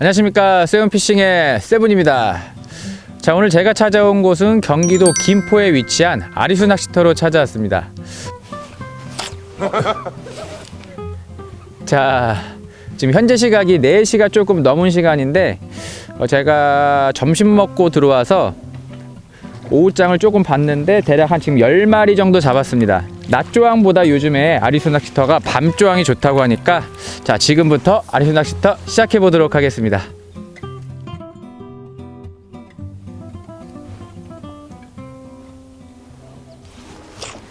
안녕하십니까. 세븐피싱의 세븐입니다. 자 오늘 제가 찾아온 곳은 경기도 김포에 위치한 아리수 낚시터로 찾아왔습니다. 자 지금 현재 시각이 4시가 조금 넘은 시간인데 어, 제가 점심 먹고 들어와서 오후장을 조금 봤는데 대략 한 지금 10마리 정도 잡았습니다. 낮조항보다 요즘에 아리수 낚시터가 밤조항이 좋다고 하니까 자 지금부터 아리수 낚시터 시작해 보도록 하겠습니다.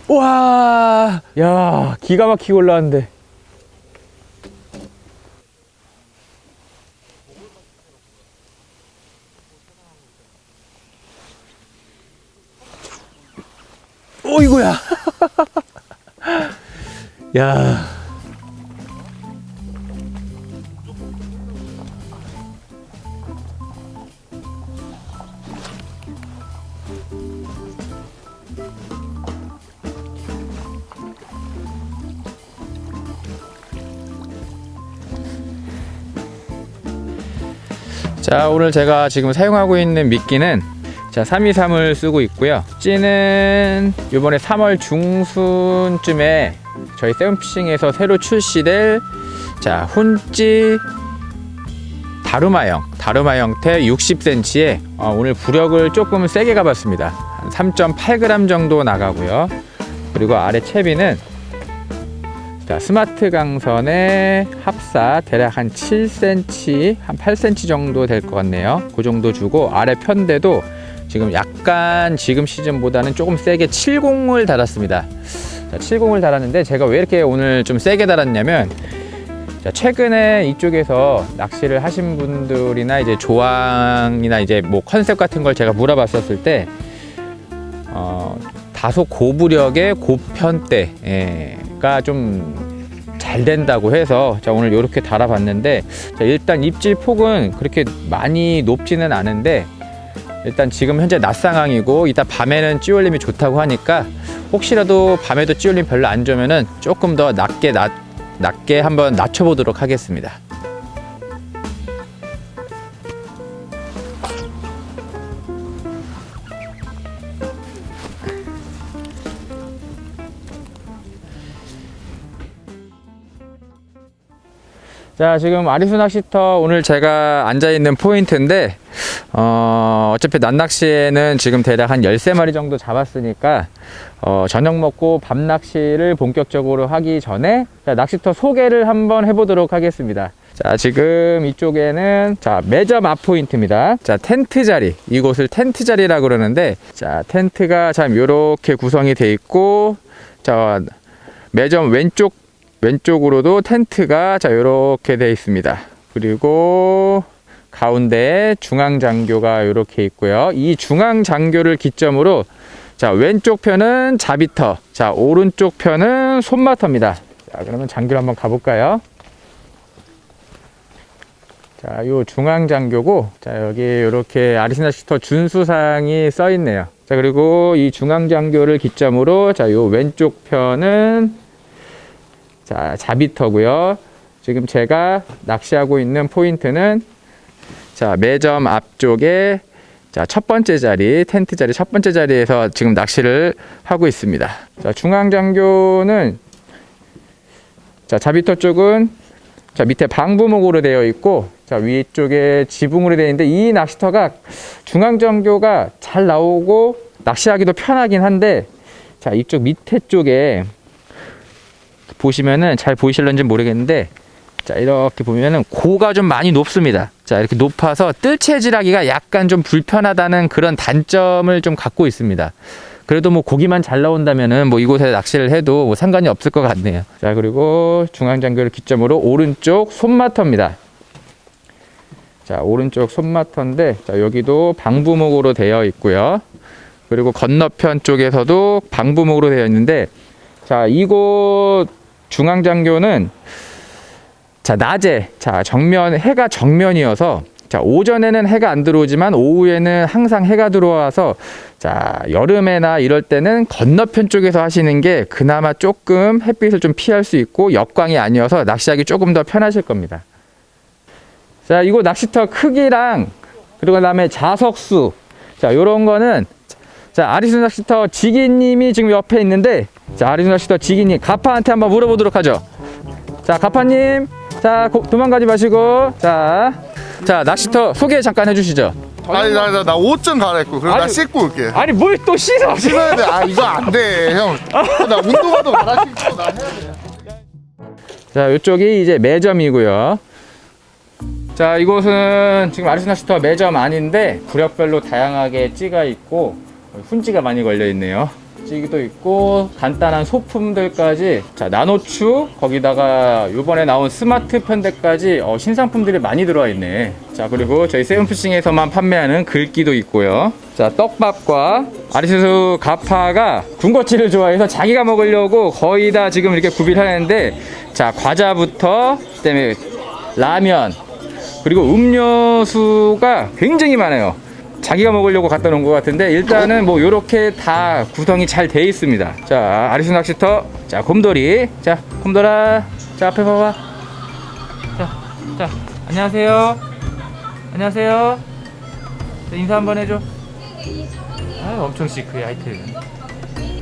와, 야, 기가 막히게 올라왔는데. 어이구야. 야. 자, 오늘 제가 지금 사용하고 있는 미끼는 자, 323을 쓰고 있고요. 찌는 이번에 3월 중순쯤에 저희 세븐피싱에서 새로 출시될 자, 훈찌 다루마형, 다루마 형태 60cm에 어, 오늘 부력을 조금 세게 가봤습니다. 한 3.8g 정도 나가고요. 그리고 아래 채비는 자, 스마트 강선의 합사 대략 한 7cm, 한 8cm 정도 될 것 같네요. 그 정도 주고 아래 편대도 지금 약간 지금 시즌보다는 조금 세게 70을 달았습니다. 자, 70을 달았는데 제가 왜 이렇게 오늘 좀 세게 달았냐면 자, 최근에 이쪽에서 낚시를 하신 분들이나 이제 조항이나 이제 뭐 컨셉 같은 걸 제가 물어봤었을 때 어, 다소 고부력의 고편대가 좀 잘 된다고 해서 자 오늘 이렇게 달아봤는데 자 일단 입질 폭은 그렇게 많이 높지는 않은데 일단 지금 현재 낮 상황이고 이따 밤에는 찌올림이 좋다고 하니까 혹시라도 밤에도 찌올림 별로 안 좋으면은 조금 더 낮게 낮, 낮게 한번 낮춰보도록 하겠습니다. 자 지금 아리수 낚시터 오늘 제가 앉아 있는 포인트인데 어, 어차피 낮낚시에는 지금 대략 한 13마리 정도 잡았으니까 어, 저녁 먹고 밤 낚시를 본격적으로 하기 전에 자, 낚시터 소개를 한번 해보도록 하겠습니다. 자 지금 이쪽에는 자 매점 앞 포인트입니다. 자 텐트 자리. 이곳을 텐트 자리라 그러는데 자 텐트가 참 이렇게 구성이 돼 있고 자 매점 왼쪽 왼쪽으로도 텐트가 자 이렇게 되어 있습니다. 그리고 가운데에 중앙 장교가 이렇게 있고요. 이 중앙 장교를 기점으로 자 왼쪽 편은 자비터, 자 오른쪽 편은 손마터입니다. 자 그러면 장교를 한번 가볼까요? 자, 요 중앙 장교고, 자 여기 이렇게 아리스나 시터 준수사항이 써 있네요. 자 그리고 이 중앙 장교를 기점으로 자 요 왼쪽 편은 자, 자비터고요. 지금 제가 낚시하고 있는 포인트는 자, 매점 앞쪽에 자, 첫 번째 자리, 텐트 자리 첫 번째 자리에서 지금 낚시를 하고 있습니다. 자, 중앙 장교는 자, 자비터 쪽은 자, 밑에 방부목으로 되어 있고 자, 위쪽에 지붕으로 되어 있는데 이 낚시터가 중앙 장교가 잘 나오고 낚시하기도 편하긴 한데 자, 이쪽 밑에 쪽에 보시면은 잘 보이실런지 모르겠는데 자 이렇게 보면은 고가 좀 많이 높습니다. 자 이렇게 높아서 뜰채질하기가 약간 좀 불편하다는 그런 단점을 좀 갖고 있습니다. 그래도 뭐 고기만 잘 나온다면은 뭐 이곳에 낚시를 해도 뭐 상관이 없을 것 같네요. 자 그리고 중앙장교를 기점으로 오른쪽 손마터입니다. 자 오른쪽 손마터인데 자 여기도 방부목으로 되어 있고요. 그리고 건너편 쪽에서도 방부목으로 되어 있는데 자 이곳 중앙장교는 자 낮에 자 정면 해가 정면이어서 자 오전에는 해가 안 들어오지만 오후에는 항상 해가 들어와서 자 여름에나 이럴 때는 건너편 쪽에서 하시는 게 그나마 조금 햇빛을 좀 피할 수 있고 역광이 아니어서 낚시하기 조금 더 편하실 겁니다. 자, 이거 낚시터 크기랑 그리고 그다음에 자석수. 자, 요런 거는 자, 아리수 낚시터 지기님이 지금 옆에 있는데 자, 아리수 낚시터 지기님 가파한테 한번 물어보도록 하죠. 자, 가파님. 자, 고- 도망가지 마시고. 자. 자, 낚시터 소개 잠깐 해 주시죠. 아니 나 나 옷 좀 갈아입고 그럼 나 아니, 씻고 올게 아니, 뭘 또 씻어? 씻어야 돼아 이거 안돼형나 운동화도 갈아 신고 나 해야 돼 자, 이쪽이 이제 매점이고요. 자, 이곳은 지금 아리스나스터 매점 아닌데 구력별로 다양하게 찌가 있고 훈지가 많이 걸려 있네요. 찌기도 있고 간단한 소품들까지. 자 나노추 거기다가 요번에 나온 스마트 편대까지 어, 신상품들이 많이 들어와 있네. 자 그리고 저희 세븐피싱에서만 판매하는 글귀도 있고요. 자 떡밥과 아리스수 가파가 군것질을 좋아해서 자기가 먹으려고 거의 다 지금 이렇게 구비를 하는데 자 과자부터 그다음에 라면 그리고 음료수가 굉장히 많아요. 자기가 먹으려고 갖다 놓은 것 같은데 일단은 뭐 요렇게 다 구성이 잘 돼 있습니다. 자 아리수 낚시터. 자 곰돌이. 자 곰돌아. 자 앞에 봐봐. 자, 자 안녕하세요. 안녕하세요. 자, 인사 한번 해줘. 아 엄청 시크해 하여튼.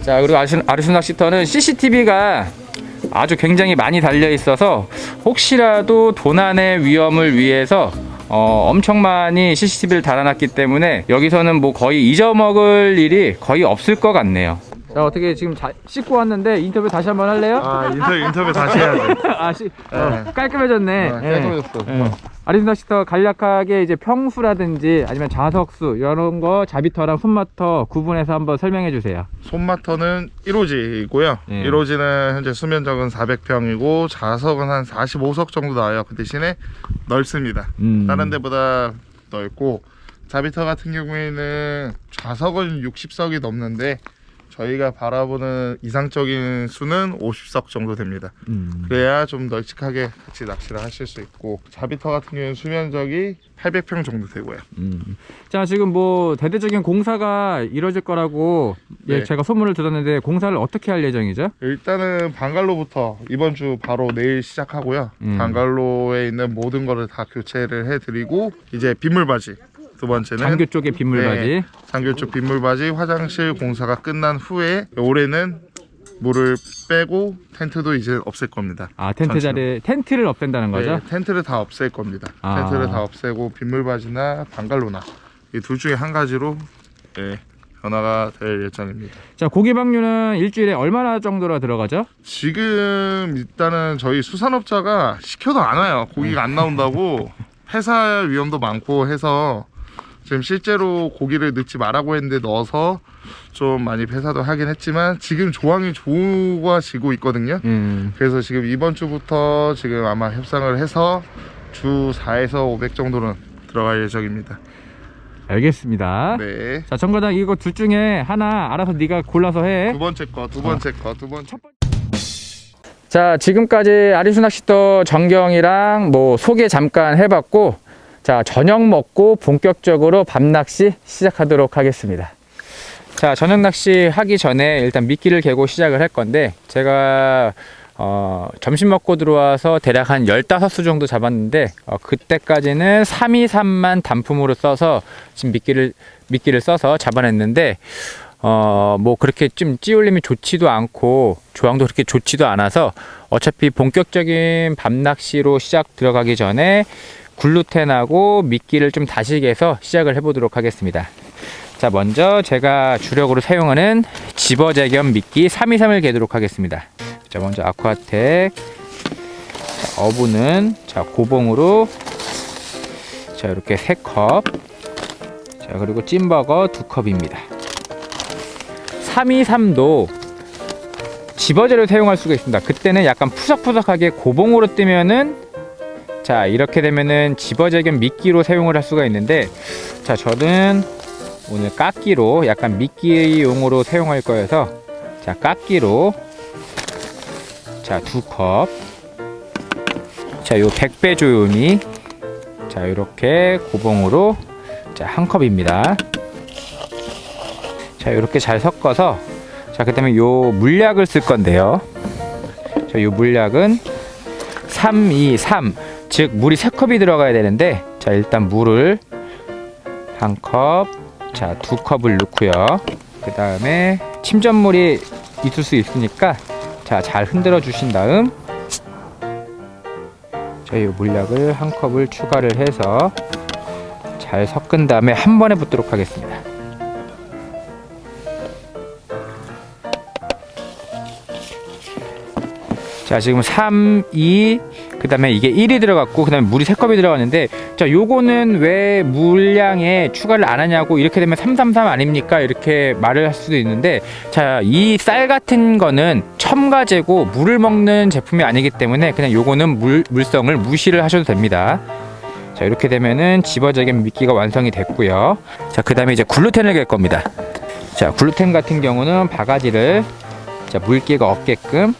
자 그리고 아리수, 아리수 낚시터는 CCTV가 아주 굉장히 많이 달려 있어서 혹시라도 도난의 위험을 위해서 어, 엄청 많이 CCTV를 달아놨기 때문에 여기서는 뭐 거의 잊어먹을 일이 거의 없을 것 같네요. 자 어떻게 지금 자, 씻고 왔는데 인터뷰 다시 한번 할래요? 아 인터뷰 인터뷰 다시 해야 돼 아, 씨, 어, 깔끔해졌네. 어, 예. 깔끔해졌어. 예. 아리스나시터 간략하게 이제 평수라든지 아니면 자석수 이런 거 자비터랑 손마터 구분해서 한번 설명해 주세요. 손마터는 1호지이고요 예. 1호지는 현재 수면적은 400평이고 자석은 한 45석 정도 나와요 그 대신에 넓습니다 음. 다른 데보다 넓고 자비터 같은 경우에는 좌석은 60석이 넘는데 저희가 바라보는 이상적인 수는 50석 정도 됩니다. 음. 그래야 좀 널찍하게 같이 낚시를 하실 수 있고 자비터 같은 경우에는 수면적이 800평 정도 되고요. 음. 자 지금 뭐 대대적인 공사가 이루어질 거라고 예, 네. 제가 소문을 들었는데 공사를 어떻게 할 예정이죠? 일단은 방갈로부터 이번 주 바로 내일 시작하고요. 음. 방갈로에 있는 모든 거를 다 교체를 해드리고 이제 빗물바지 두 번째는 장교 쪽에 빗물바지. 네. 장교 쪽 빗물바지 화장실 공사가 끝난 후에 올해는 물을 빼고 텐트도 이제 없앨 겁니다. 아 텐트 전체로. 자리 텐트를 없앤다는 거죠? 네, 텐트를 다 없앨 겁니다. 아. 텐트를 다 없애고 빗물바지나 방갈로나 이 둘 중에 한 가지로 네, 변화가 될 예정입니다. 자 고기 방류는 일주일에 얼마나 정도로 들어가죠? 지금 일단은 저희 수산업자가 시켜도 안 와요. 고기가 안 나온다고 폐살 위험도 많고 해서 지금 실제로 고기를 넣지 말라고 했는데 넣어서 좀 많이 폐사도 하긴 했지만 지금 조항이 좋아지고 있거든요. 음. 그래서 지금 이번 주부터 지금 아마 협상을 해서 주 4에서 500 정도는 들어갈 예정입니다. 알겠습니다. 네. 자 정과장 이거 둘 중에 하나 알아서 네가 골라서 해. 두 번째 거, 두 번째 거, 두 번째. 자 지금까지 아리수 낚시터 전경이랑 뭐 소개 잠깐 해봤고 자 저녁 먹고 본격적으로 밤 낚시 시작하도록 하겠습니다. 자 저녁 낚시 하기 전에 일단 미끼를 개고 시작을 할 건데 제가 어, 점심 먹고 들어와서 대략 한 15수 정도 잡았는데 어, 그때까지는 323만 단품으로 써서 지금 미끼를 미끼를 써서 잡아냈는데 어, 뭐 그렇게 좀 찌울림이 좋지도 않고 조항도 그렇게 좋지도 않아서 어차피 본격적인 밤낚시로 시작 들어가기 전에 글루텐하고 미끼를 좀 다시게서 시작을 해보도록 하겠습니다. 자, 먼저 제가 주력으로 사용하는 집어재겸 미끼 323을 개도록 하겠습니다. 자, 먼저 아쿠아텍 자, 어부는 자 고봉으로 자 이렇게 세 컵. 자 그리고 찐버거 두 컵입니다. 323도 집어제를 사용할 수가 있습니다. 그때는 약간 푸석푸석하게 고봉으로 뜨면은 자 이렇게 되면은 집어제 겸 미끼로 사용을 할 수가 있는데 자 저는 오늘 깎기로 약간 미끼용으로 사용할 거여서 자 깎기로 자 두 컵. 자요 100배 조요미 자 이렇게 고봉으로 자 한 컵입니다. 자 이렇게 잘 섞어서 자 그다음에 요 물약을 쓸 건데요. 자 요 물약은 323 즉 물이 세 컵이 들어가야 되는데 자 일단 물을 한 컵, 자 두 컵을 넣고요. 그 다음에 침전물이 있을 수 있으니까 자 잘 흔들어 주신 다음 저희 물약을 한 컵을 추가를 해서 잘 섞은 다음에 한 번에 붓도록 하겠습니다. 자 지금 3, 2, 그 다음에 이게 1이 들어갔고 그 다음에 물이 3컵이 들어갔는데 자 요거는 왜 물량에 추가를 안 하냐고 이렇게 되면 333 아닙니까? 이렇게 말을 할 수도 있는데 자 이 쌀 같은 거는 첨가제고 물을 먹는 제품이 아니기 때문에 그냥 요거는 물, 물성을 무시를 하셔도 됩니다. 자 이렇게 되면은 집어적인 미끼가 완성이 됐고요. 자그 다음에 이제 글루텐을 갤 겁니다. 자 글루텐 같은 경우는 바가지를 자 물기가 없게끔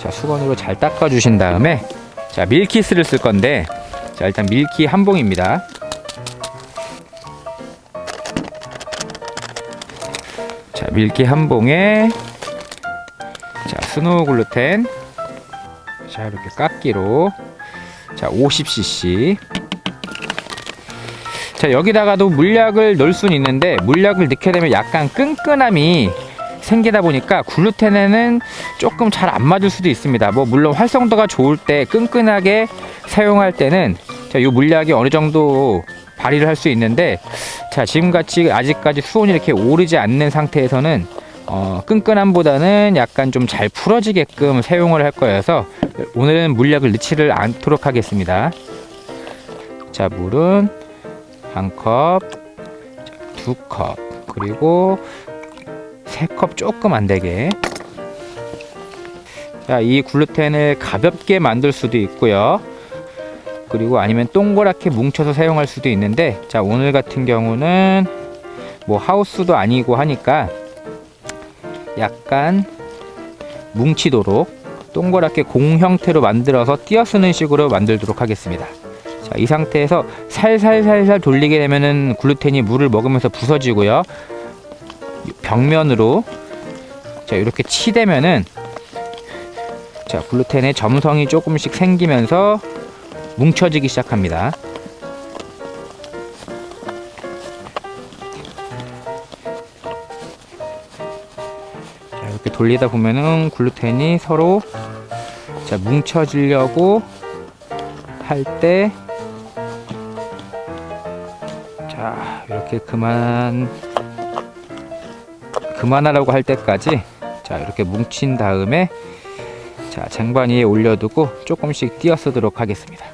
자 수건으로 잘 닦아 주신 다음에 자 밀키스를 쓸 건데 자 일단 밀키 한 봉입니다. 자 밀키 한 봉에 자 스노우 글루텐 자 이렇게 깎기로 자 50cc 자 여기다가도 물약을 넣을 수는 있는데 물약을 넣게 되면 약간 끈끈함이 생기다 보니까 글루텐에는 조금 잘 안 맞을 수도 있습니다. 뭐 물론 활성도가 좋을 때 끈끈하게 사용할 때는 자, 이 물약이 어느 정도 발휘를 할 수 있는데 자 지금같이 아직까지 수온이 이렇게 오르지 않는 상태에서는 어, 끈끈함보다는 약간 좀 잘 풀어지게끔 사용을 할 거여서 오늘은 물약을 넣지를 않도록 하겠습니다. 자 물은 한 컵, 두 컵, 그리고 세 컵 조금 안 되게. 자, 이 글루텐을 가볍게 만들 수도 있고요. 그리고 아니면 동그랗게 뭉쳐서 사용할 수도 있는데, 자, 오늘 같은 경우는 뭐 하우스도 아니고 하니까 약간 뭉치도록 동그랗게 공 형태로 만들어서 띄어 쓰는 식으로 만들도록 하겠습니다. 자, 이 상태에서 살살살살 돌리게 되면은 글루텐이 물을 먹으면서 부서지고요. 벽면으로 자 이렇게 치대면은 자 글루텐의 점성이 조금씩 생기면서 뭉쳐지기 시작합니다. 자 이렇게 돌리다 보면은 글루텐이 서로 자 뭉쳐지려고 할 때 자 이렇게 그만 그만하라고 할 때까지 자 이렇게 뭉친 다음에 자 쟁반 위에 올려두고 조금씩 띄어 쓰도록 하겠습니다.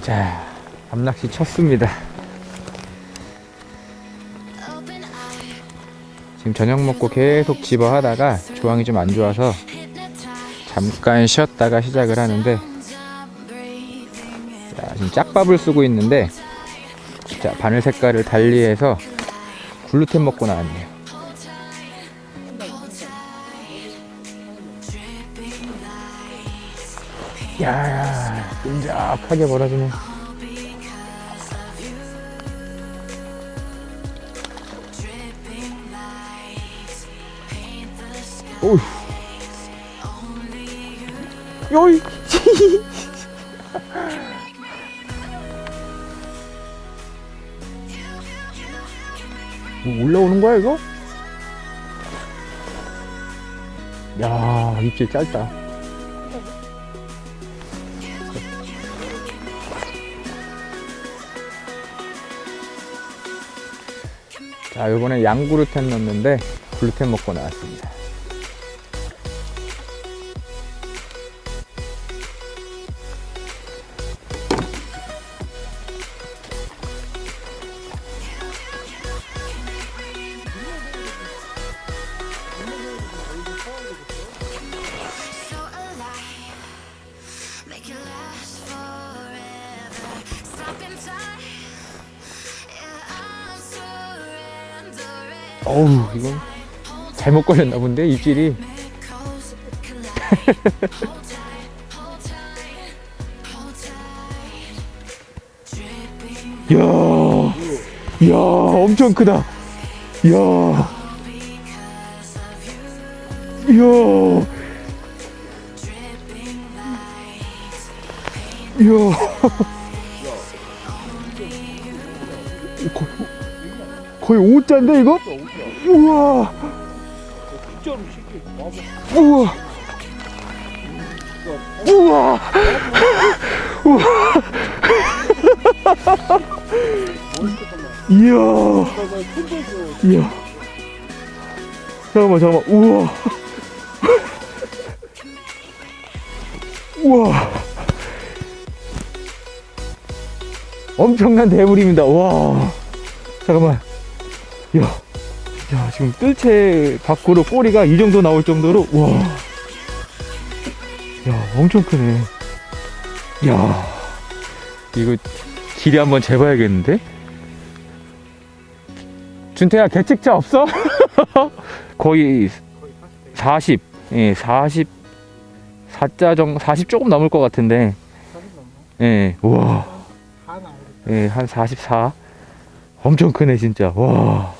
자 밤낚시 쳤습니다. 지금 저녁 먹고 계속 집어 하다가 조항이 좀 안 좋아서 잠깐 쉬었다가 시작을 하는데 자, 지금 짝밥을 쓰고 있는데 자, 바늘 색깔을 달리해서 글루텐 먹고 나왔네요. 야, 끈적하게 벌어지네. 오우. 요이. 뭐 올라오는 거야 이거? 야 입질 짧다. 자 이번에 양그루텐 넣었는데 글루텐 먹고 나왔습니다. 어우 이건 잘못 걸렸나 본데 입질이 야, 야, 엄청 크다. 야, because of you. 야, 야. 거- 거의 5자인데 이거? 우와. 우와. 우와. 이야. 이야. 잠깐만, 잠깐만. 우와. 우와. 엄청난 대물입니다. 와. 잠깐만. 야. 야, 지금 뜰채 밖으로 꼬리가 이 정도 나올 정도로, 와. 야, 엄청 크네. 야. 이거 길이 한번 재봐야겠는데? 준태야, 개측차 없어? 거의 40, 예, 40, 4자 정도, 40 조금 넘을 것 같은데. 예, 우와. 예, 한 44. 엄청 크네, 진짜. 와.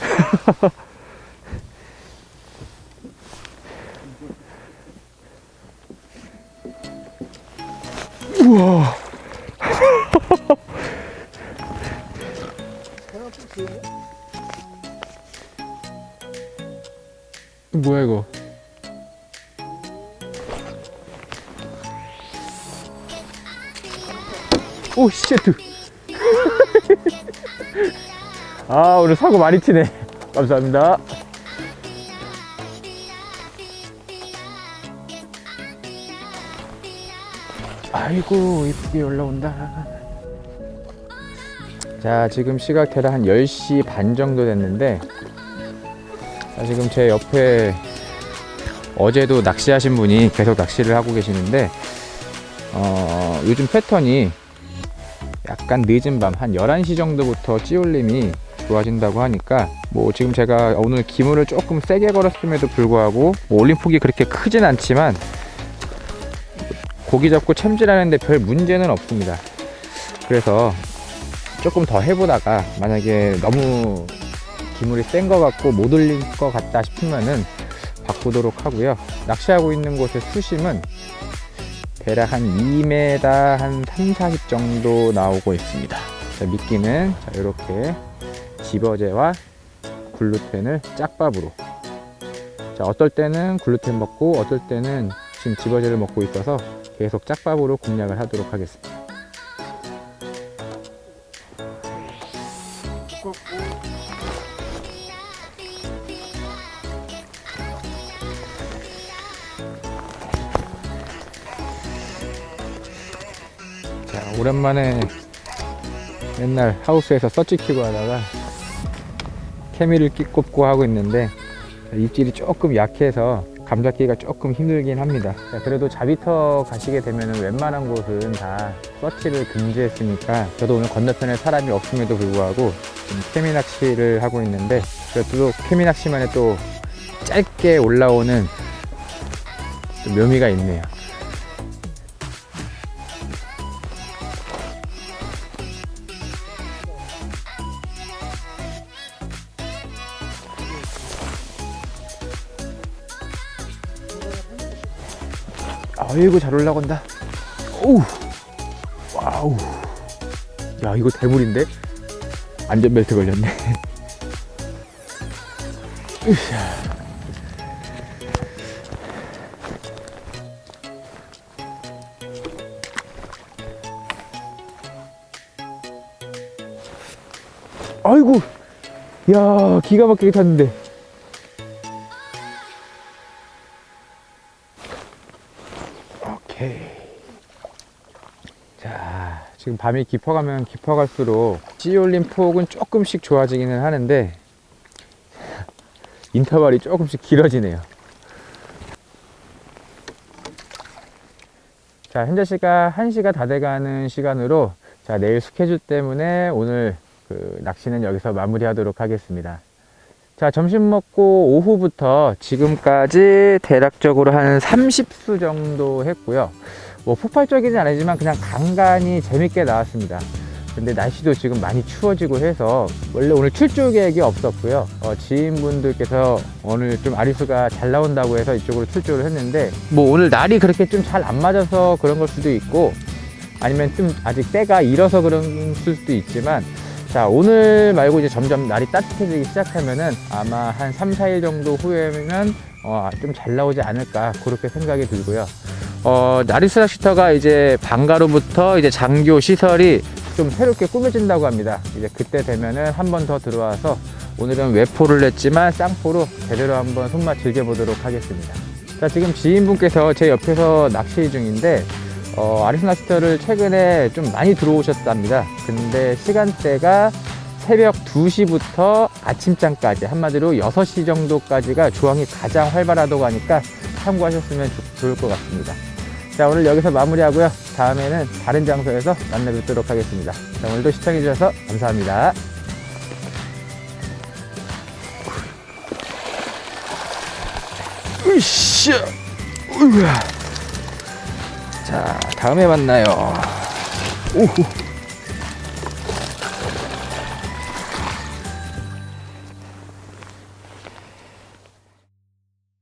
우와. 뭐야 이거? 오 시트. 아 오늘 사고 많이 치네. 감사합니다. 아이고 이쁘게 올라온다. 자 지금 시각 대략 한 10시 반 정도 됐는데 자, 지금 제 옆에 어제도 낚시하신 분이 계속 낚시를 하고 계시는데 어, 요즘 패턴이 약간 늦은 밤 한 11시 정도부터 찌올림이 좋아진다고 하니까 뭐 지금 제가 오늘 기물을 조금 세게 걸었음에도 불구하고 뭐 올림폭이 그렇게 크진 않지만 고기 잡고 챔질하는데 별 문제는 없습니다. 그래서 조금 더 해보다가 만약에 너무 기물이 센 것 같고 못 올릴 것 같다 싶으면은 바꾸도록 하고요. 낚시하고 있는 곳의 수심은 대략 한 2m 한 3, 40 정도 나오고 있습니다. 자, 미끼는 자, 이렇게 집어제와 글루텐을 짝밥으로. 자, 어떨 때는 글루텐 먹고 어떨 때는 지금 집어제를 먹고 있어서 계속 짝밥으로 공략을 하도록 하겠습니다. 오랜만에 맨날 하우스에서 키고 하다가 케미를 끼 꼽고 하고 있는데 입질이 조금 약해서 감 잡기가 조금 힘들긴 합니다. 자, 그래도 자비터 가시게 되면 웬만한 곳은 다 서치를 금지했으니까 저도 오늘 건너편에 사람이 없음에도 불구하고 케미 낚시를 하고 있는데 그래도 케미 낚시만의 또 짧게 올라오는 또 묘미가 있네요. 아이고 잘 올라간다. 오우 와우 야 이거 대물인데 안전벨트 걸렸네. 으쌰. 아이고 야 기가 막히게 탔는데 오케이. 자, 지금 밤이 깊어가면 깊어갈수록 찌올린 폭은 조금씩 좋아지기는 하는데 인터벌이 조금씩 길어지네요. 자, 현재 시각 1시가 다 돼가는 시간으로 자, 내일 스케줄 때문에 오늘 그 낚시는 여기서 마무리하도록 하겠습니다. 자, 자, 점심 먹고 오후부터 지금까지 대략적으로 한 30수 정도 했고요. 뭐 폭발적이진 아니지만 그냥 간간히 재밌게 나왔습니다. 근데 날씨도 지금 많이 추워지고 해서 원래 오늘 출조 계획이 없었고요. 어, 지인분들께서 오늘 좀 아리수가 잘 나온다고 해서 이쪽으로 출조를 했는데 뭐 오늘 날이 그렇게 좀 잘 안 맞아서 그런 걸 수도 있고 아니면 좀 아직 때가 일어서 그런 수도 있지만 자 오늘 말고 이제 점점 날이 따뜻해지기 시작하면은 아마 한 3, 4일 정도 후에는 어, 좀 잘 나오지 않을까 그렇게 생각이 들고요. 어, 나리스 낚시터가 이제 방가로부터 이제 장교 시설이 좀 새롭게 꾸며진다고 합니다. 이제 그때 되면은 한 번 더 들어와서 오늘은 외포를 냈지만 쌍포로 제대로 한번 손맛 즐겨보도록 하겠습니다. 자, 지금 지인분께서 제 옆에서 낚시 중인데 어, 아리스 낚시터를 최근에 좀 많이 들어오셨답니다. 근데 시간대가 새벽 2시부터 아침잠까지 한마디로 6시 정도까지가 조항이 가장 활발하다고 하니까 참고하셨으면 좋- 좋을 것 같습니다. 자 오늘 여기서 마무리하고요. 다음에는 다른 장소에서 만나 뵙도록 하겠습니다. 자, 오늘도 시청해주셔서 감사합니다. 으쌰! 으아. 자, 다음에 만나요. 오호.